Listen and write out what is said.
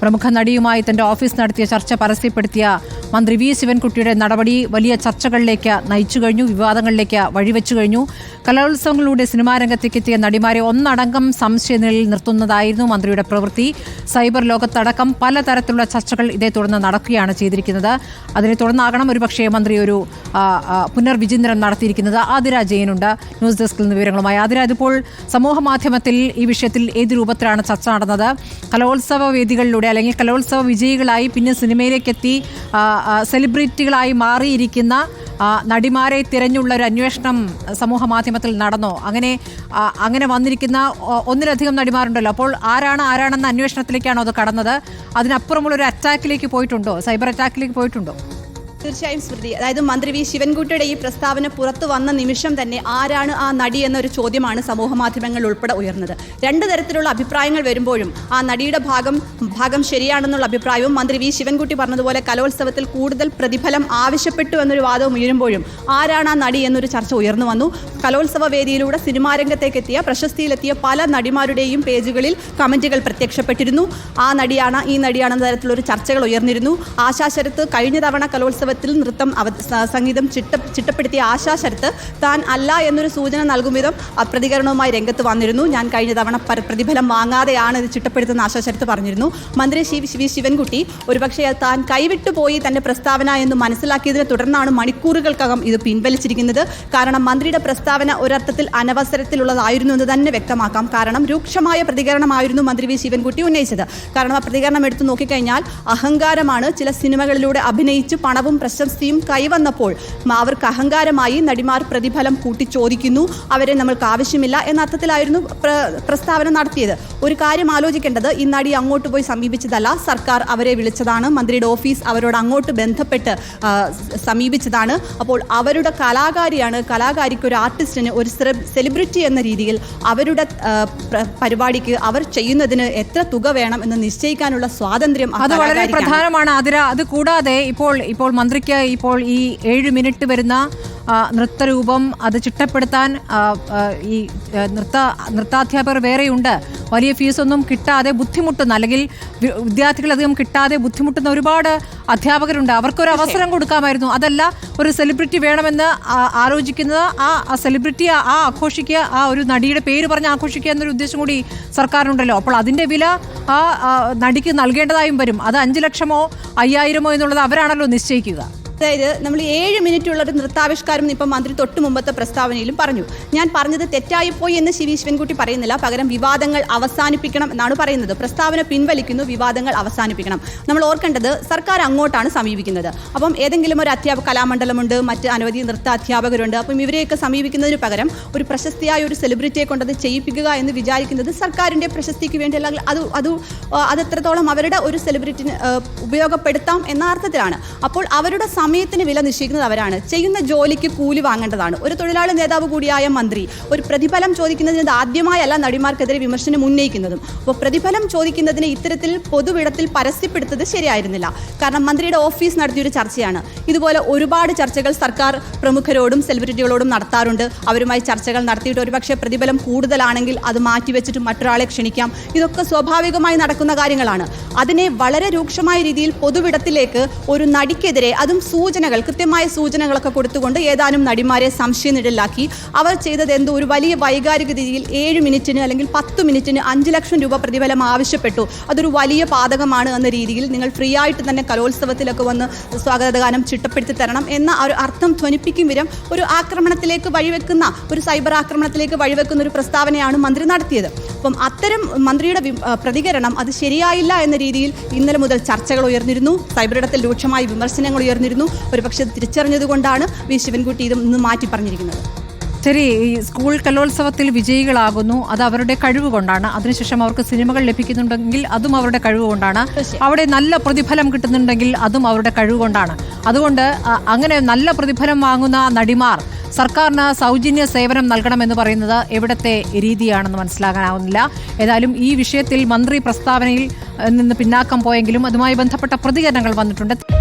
പ്രമുഖ നടിയുമായി തന്റെ ഓഫീസ് നടത്തിയ ചർച്ച പരസ്യപ്പെടുത്തിയ മന്ത്രി വി ശിവൻകുട്ടിയുടെ നടപടി വലിയ ചർച്ചകളിലേക്ക് നയിച്ചു കഴിഞ്ഞു വിവാദങ്ങളിലേക്ക് വഴിവെച്ചു കഴിഞ്ഞു. കലോത്സവങ്ങളിലൂടെ സിനിമാ രംഗത്തേക്ക് എത്തിയ നടിമാരെ ഒന്നടങ്കം സംശയനിലയിൽ നിർത്തുന്നതായിരുന്നു മന്ത്രിയുടെ പ്രവൃത്തി. സൈബർ ലോകത്തടക്കം പലതരത്തിലുള്ള ചർച്ചകൾ ഇതേ തുടർന്ന് നടക്കുകയാണ് ചെയ്തിരിക്കുന്നത്. അതിനെ തുടർന്നാകണം ഒരുപക്ഷെ മന്ത്രി ഒരു പുനർവിചിന്തനം നടത്തിയിരിക്കുന്നത്. ആതിര ജയനുണ്ട്. ന്യൂസ് ഡെസ്കിൽ നിന്ന് വിവരങ്ങളുമായി ആതിര. ഇതിപ്പോൾ സമൂഹ മാധ്യമത്തിൽ ഈ വിഷയത്തിൽ ഏത് രൂപത്തിലാണ് ചർച്ച നടന്നത്? കലോത്സവ വേദികളിലൂടെ അല്ലെങ്കിൽ കലോത്സവ വിജയികളായി പിന്നെ സിനിമയിലേക്കെത്തി സെലിബ്രിറ്റികളായി മാറിയിരിക്കുന്ന നടിമാരെ തിരഞ്ഞുള്ള ഒരു അന്വേഷണം സമൂഹ മാധ്യമത്തിൽ നടന്നോ? അങ്ങനെ അങ്ങനെ വന്നിരിക്കുന്ന ഒന്നിലധികം നടിമാരുണ്ടല്ലോ. അപ്പോൾ ആരാണ് ആരാണെന്ന അന്വേഷണത്തിലേക്കാണോ അത് കടന്നത്? അതിനപ്പുറമുള്ള ഒരു അറ്റാക്കിലേക്ക് പോയിട്ടുണ്ടോ? സൈബർ അറ്റാക്കിലേക്ക് പോയിട്ടുണ്ടോ? തീർച്ചയായും സ്മൃതി. അതായത് മന്ത്രി വി. ശിവൻകുട്ടിയുടെ ഈ പ്രസ്താവന പുറത്തു വന്ന നിമിഷം തന്നെ ആരാണ് ആ നടി എന്നൊരു ചോദ്യമാണ് സമൂഹ മാധ്യമങ്ങൾ ഉൾപ്പെടെ ഉയർന്നത്. രണ്ട് തരത്തിലുള്ള അഭിപ്രായങ്ങൾ വരുമ്പോഴും ആ നടിയുടെ ഭാഗം ഭാഗം ശരിയാണെന്നുള്ള അഭിപ്രായവും മന്ത്രി വി. ശിവൻകുട്ടി പറഞ്ഞതുപോലെ കലോത്സവത്തിൽ കൂടുതൽ പ്രതിഫലം ആവശ്യപ്പെട്ടു എന്നൊരു വാദവും ഉയരുമ്പോഴും ആരാണ് ആ നടി എന്നൊരു ചർച്ച ഉയർന്നു വന്നു. കലോത്സവ വേദിയിലൂടെ സിനിമാ രംഗത്തേക്കെത്തിയ പ്രശസ്തിയിലെത്തിയ പല നടിമാരുടെയും പേജുകളിൽ കമന്റുകൾ പ്രത്യക്ഷപ്പെട്ടിരുന്നു. ആ നടിയാണ് ഈ നടിയാണെന്ന തരത്തിലൊരു ചർച്ചകൾ ഉയർന്നിരുന്നു. ആശാശരത്ത് കഴിഞ്ഞ തവണ കലോത്സവത്തിൽ നൃത്തം അവ സംഗീതം ചിട്ട ചിട്ടപ്പെടുത്തിയ ആശാ ശരത്ത് താൻ അല്ല എന്നൊരു സൂചന നൽകും വിധം പ്രതികരണവുമായി രംഗത്ത് വന്നിരുന്നു. ഞാൻ കഴിഞ്ഞ തവണ പര- പ്രതിഫലം വാങ്ങാതെയാണ് ഇത് ചിട്ടപ്പെടുത്തുന്ന ആശാ ശരത്ത് പറഞ്ഞിരുന്നു. മന്ത്രി ശി വി ശിവൻകുട്ടി ഒരുപക്ഷെ താൻ കൈവിട്ടു പോയി തന്റെ പ്രസ്താവന എന്ന് മനസ്സിലാക്കിയതിനെ തുടർന്നാണ് മണിക്കൂറുകൾക്കകം ഇത് പിൻവലിച്ചിരിക്കുന്നത്. കാരണം മന്ത്രിയുടെ പ്രസ്താവന ഒരർത്ഥത്തിൽ അനവസരത്തിലുള്ളതായിരുന്നു എന്ന് തന്നെ വ്യക്തമാക്കാം. കാരണം രൂക്ഷമായ പ്രതികരണമായിരുന്നു മന്ത്രി വി ശിവൻകുട്ടി ഉന്നയിച്ചത്. കാരണം ആ പ്രതികരണം എടുത്തു നോക്കിക്കഴിഞ്ഞാൽ അഹങ്കാരമാണ് ചില സിനിമകളിലൂടെ അഭിനയിച്ച് പണവും പ്രശസ്തിയും കൈവന്നപ്പോൾ അവർക്ക് അഹങ്കാരമായി നടിമാർ പ്രതിഫലം കൂട്ടി ചോദിക്കുന്നു അവരെ നമ്മൾക്ക് ആവശ്യമില്ല എന്ന അർത്ഥത്തിലായിരുന്നു പ്രസ്താവന നടത്തിയത്. ഒരു കാര്യം ആലോചിക്കേണ്ടത് ഈ നടി അങ്ങോട്ട് പോയി സമീപിച്ചതല്ല സർക്കാർ അവരെ വിളിച്ചതാണ് മന്ത്രിയുടെ ഓഫീസ് അവരോട് അങ്ങോട്ട് ബന്ധപ്പെട്ട് സമീപിച്ചതാണ്. അപ്പോൾ അവരുടെ കലാകാരിയാണ് കലാകാരിക്ക് ഒരു ആർട്ടിസ്റ്റിന് ഒരു സെലിബ്രിറ്റി എന്ന രീതിയിൽ അവരുടെ പരിപാടിക്ക് അവർ ചെയ്യുന്നതിന് എത്ര തുക വേണം എന്ന് നിശ്ചയിക്കാനുള്ള സ്വാതന്ത്ര്യം അത് വളരെ പ്രധാനമാണ്. അതിര അത് കൂടാതെ ഇപ്പോൾ ഇപ്പോൾ മന്ത്രിക്ക് ഇപ്പോൾ ഈ ഏഴ് മിനിറ്റ് വരുന്ന നൃത്തരൂപം അത് ചിട്ടപ്പെടുത്താൻ ഈ നൃത്ത നൃത്താധ്യാപകർ വേറെയുണ്ട്. വലിയ ഫീസൊന്നും കിട്ടാതെ ബുദ്ധിമുട്ടുന്ന അല്ലെങ്കിൽ വിദ്യാർത്ഥികളധികം കിട്ടാതെ ബുദ്ധിമുട്ടുന്ന ഒരുപാട് അധ്യാപകരുണ്ട്. അവർക്കൊരു അവസരം കൊടുക്കാമായിരുന്നു. അതല്ല ഒരു സെലിബ്രിറ്റി വേണമെന്ന് ആലോചിക്കുന്നത് ആ സെലിബ്രിറ്റി ആ ആഘോഷിക്കുക ആ ഒരു നടിയുടെ പേര് പറഞ്ഞ് ആഘോഷിക്കുക എന്നൊരു ഉദ്ദേശം കൂടി സർക്കാരിനുണ്ടല്ലോ. അപ്പോൾ അതിന്റെ വില ആ ആ, നടിക്ക് നൽകേണ്ടതായും വരും. അത് അഞ്ച് ലക്ഷമോ അയ്യായിരമോ എന്നുള്ളത് അവരാണല്ലോ നിശ്ചയിക്കുക. അതായത് നമ്മൾ ഏഴ് മിനിറ്റ് ഉള്ള ഒരു നൃത്താവിഷ്കാരം ഇപ്പം മന്ത്രി തൊട്ട് മുമ്പത്തെ പ്രസ്താവനയിലും പറഞ്ഞു. ഞാൻ പറഞ്ഞത് തെറ്റായിപ്പോയി എന്ന് ശിവി ശിവൻകുട്ടി പറയുന്നില്ല. പകരം വിവാദങ്ങൾ അവസാനിപ്പിക്കണം എന്നാണ് പറയുന്നത്. പ്രസ്താവന പിൻവലിക്കുന്നു വിവാദങ്ങൾ അവസാനിപ്പിക്കണം. നമ്മൾ ഓർക്കേണ്ടത് സർക്കാർ അങ്ങോട്ടാണ് സമീപിക്കുന്നത്. അപ്പം ഏതെങ്കിലും ഒരു അധ്യാപക കലാമണ്ഡലമുണ്ട് മറ്റ് അനവധി നൃത്ത അധ്യാപകരുണ്ട്. അപ്പം ഇവരെയൊക്കെ സമീപിക്കുന്നതിന് പകരം ഒരു പ്രശസ്തിയായ ഒരു സെലിബ്രിറ്റിയെ കൊണ്ടത് ചെയ്യിപ്പിക്കുക എന്ന് വിചാരിക്കുന്നത് സർക്കാരിന്റെ പ്രശസ്തിക്ക് വേണ്ടി അല്ലെങ്കിൽ അത് അത് അതെത്രത്തോളം അവരുടെ ഒരു സെലിബ്രിറ്റിന് ഉപയോഗപ്പെടുത്താം എന്ന അർത്ഥത്തിലാണ്. അപ്പോൾ അവരുടെ സമയത്തിന് വില നിശ്ചയിക്കുന്നത് അവരാണ്. ചെയ്യുന്ന ജോലിക്ക് കൂലി വാങ്ങേണ്ടതാണ്. ഒരു തൊഴിലാളി നേതാവ് കൂടിയായ മന്ത്രി ഒരു പ്രതിഫലം ചോദിക്കുന്നതിന് ആദ്യമായല്ല നടിമാർക്കെതിരെ വിമർശനം ഉന്നയിക്കുന്നതും. അപ്പോൾ പ്രതിഫലം ചോദിക്കുന്നതിന് ഇത്തരത്തിൽ പൊതുവിടത്തിൽ പരസ്യപ്പെടുത്തത് ശരിയായിരുന്നില്ല. കാരണം മന്ത്രിയുടെ ഓഫീസ് നടത്തിയൊരു ചർച്ചയാണ്. ഇതുപോലെ ഒരുപാട് ചർച്ചകൾ സർക്കാർ പ്രമുഖരോടും സെലിബ്രിറ്റികളോടും നടത്താറുണ്ട്. അവരുമായി ചർച്ചകൾ നടത്തിയിട്ട് ഒരുപക്ഷെ പ്രതിഫലം കൂടുതലാണെങ്കിൽ അത് മാറ്റിവെച്ചിട്ട് മറ്റൊരാളെ ക്ഷണിക്കാം. ഇതൊക്കെ സ്വാഭാവികമായി നടക്കുന്ന കാര്യങ്ങളാണ്. അതിനെ വളരെ രൂക്ഷമായ രീതിയിൽ പൊതുവിടത്തിലേക്ക് ഒരു നടിക്കെതിരെ അതും സൂചനകൾ കൃത്യമായ സൂചനകളൊക്കെ കൊടുത്തുകൊണ്ട് ഏതാനും നടിമാരെ സംശയനിഴലാക്കി. അവർ ചെയ്തത് എന്തോ ഒരു വലിയ വൈകാരിക രീതിയിൽ ഏഴ് മിനിറ്റിന് അല്ലെങ്കിൽ പത്ത് മിനിറ്റിന് അഞ്ച് ലക്ഷം രൂപ പ്രതിഫലം ആവശ്യപ്പെട്ടു. അതൊരു വലിയ പാതകമാണ് എന്ന രീതിയിൽ നിങ്ങൾ ഫ്രീ ആയിട്ട് തന്നെ കലോത്സവത്തിലൊക്കെ വന്ന് സ്വാഗതഗാനം ചിട്ടപ്പെടുത്തി തരണം എന്ന ഒരു അർത്ഥം ധ്വനിപ്പിക്കും വിധം ഒരു ആക്രമണത്തിലേക്ക് വഴിവെക്കുന്ന ഒരു സൈബർ ആക്രമണത്തിലേക്ക് വഴിവെക്കുന്ന ഒരു പ്രസ്താവനയാണ് മന്ത്രി നടത്തിയത്. അപ്പം അത്തരം മന്ത്രിയുടെ പ്രതികരണം അത് ശരിയായില്ല എന്ന രീതിയിൽ ഇന്നലെ മുതൽ ചർച്ചകൾ ഉയർന്നിരുന്നു. സൈബറിടത്തിൽ രൂക്ഷമായ വിമർശനങ്ങൾ ഉയർന്നിരുന്നു. ഒരുപക്ഷെ തിരിച്ചറിഞ്ഞതുകൊണ്ടാണ് വി. ശിവൻകുട്ടി ഇത് ഇന്ന് മാറ്റി പറഞ്ഞിരിക്കുന്നത്. ശരി ഈ സ്കൂൾ കലോത്സവത്തിൽ വിജയികളാകുന്നു. അത് അവരുടെ കഴിവ് കൊണ്ടാണ്. അതിനുശേഷം അവർക്ക് സിനിമകൾ ലഭിക്കുന്നുണ്ടെങ്കിൽ അതും അവരുടെ കഴിവ് കൊണ്ടാണ്. അവിടെ നല്ല പ്രതിഫലം കിട്ടുന്നുണ്ടെങ്കിൽ അതും അവരുടെ കഴിവ് കൊണ്ടാണ്. അതുകൊണ്ട് അങ്ങനെ നല്ല പ്രതിഫലം വാങ്ങുന്ന നടിമാർ സർക്കാരിന് സൗജന്യ സേവനം നൽകണമെന്ന് പറയുന്നത് എവിടത്തെ രീതിയാണെന്ന് മനസ്സിലാകാനാവുന്നില്ല. ഏതായാലും ഈ വിഷയത്തിൽ മന്ത്രി പ്രസ്താവനയിൽ നിന്ന് പിന്നാക്കം പോയെങ്കിലും അതുമായി ബന്ധപ്പെട്ട പ്രതികരണങ്ങൾ വന്നിട്ടുണ്ട്.